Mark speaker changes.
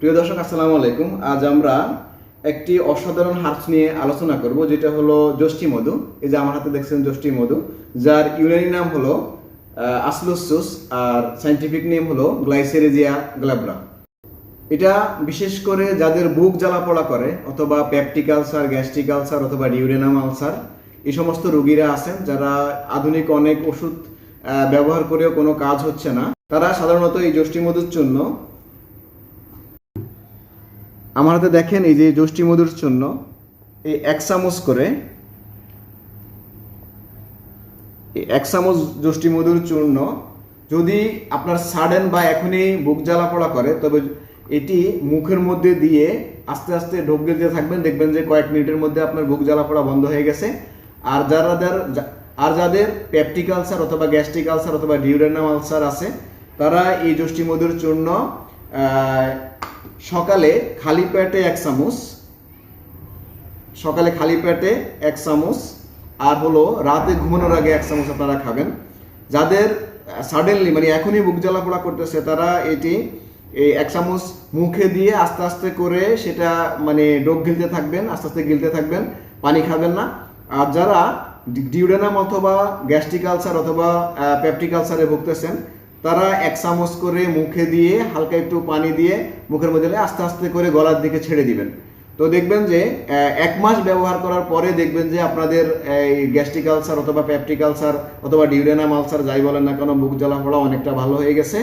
Speaker 1: প্রিয় দর্শক, আসসালামু আলাইকুম। আজ আমরা একটি অসাধারণ হার্বস নিয়ে আলোচনা করব, যেটা হলো যষ্টি মধু। এই যে আমার হাতে দেখছেন যষ্টি মধু, যার ইউনানি নাম হলো আসলোসুস আর সাইন্টিফিক নেম হলো গ্লাইসেরিজিয়া গ্লাবরা এটা বিশেষ করে যাদের বুক জ্বালা পড়া করে, অথবা পেপটিক আলসার, গ্যাস্ট্রিক আলসার, অথবা ডিউরেনাম আলসার, এই সমস্ত রোগীরা আছেন, যারা আধুনিক অনেক ওষুধ ব্যবহার করেও কোনো কাজ হচ্ছে না। তারা সাধারণত এই যষ্টি মধুর জন্য আমার হাতে দেখেন এই যে যষ্টি মধুর জন্য এই এক চামচ করে, এই এক চামচ যষ্টি মধুর চূর্ণ, যদি আপনার সাডেন বা এখনই বুক জ্বালা পড়া করে, তবে এটি মুখের মধ্যে দিয়ে আস্তে আস্তে ঢোক দিতে থাকবেন, দেখবেন যে কয়েক মিনিটের মধ্যে আপনার বুক জ্বালা পড়া বন্ধ হয়ে গেছে। আর যারা আর যাদের পেপটিক আলসার অথবা গ্যাস্ট্রিক আলসার অথবা ডিউরেনাম আলসার আছে, তারা এই যষ্টি মধুর চূর্ণ সকালে খালি পেটে এক চামচ, সকালে খালি পেটে এক চামচ, আর হলো রাতে ঘুমানোর আগে এক চামচ আপনারা খাবেন। যাদের সাডেনলি মানে এখনই বুক জ্বালা পোড়া করতেছে, তারা এটি, এই এক চামচ মুখে দিয়ে আস্তে আস্তে করে সেটা মানে ডোক গিলতে থাকবেন, আস্তে আস্তে গিলতে থাকবেন, পানি খাবেন না। আর যারা ডিউডেনাম অথবা গ্যাস্ট্রিক আলসার অথবা পেপটিক আলসারে ভুগতেছেন তারা এক চামচ করে মুখে দিয়ে, হালকা একটু পানি দিয়ে মুখের মধ্যে আস্তে আস্তে করে গলার দিকে ছেড়ে দিবেন। তো দেখবেন যে এক মাস ব্যবহার করার পরে দেখবেন যে আপনাদের এই গ্যাস্ট্রিক আলসার অথবা প্যাপটিক আলসার অথবা ডিউরেনাম আলসার যাই বলেন না কেন বুক জ্বালা পড়া অনেকটা ভালো হয়ে গেছে।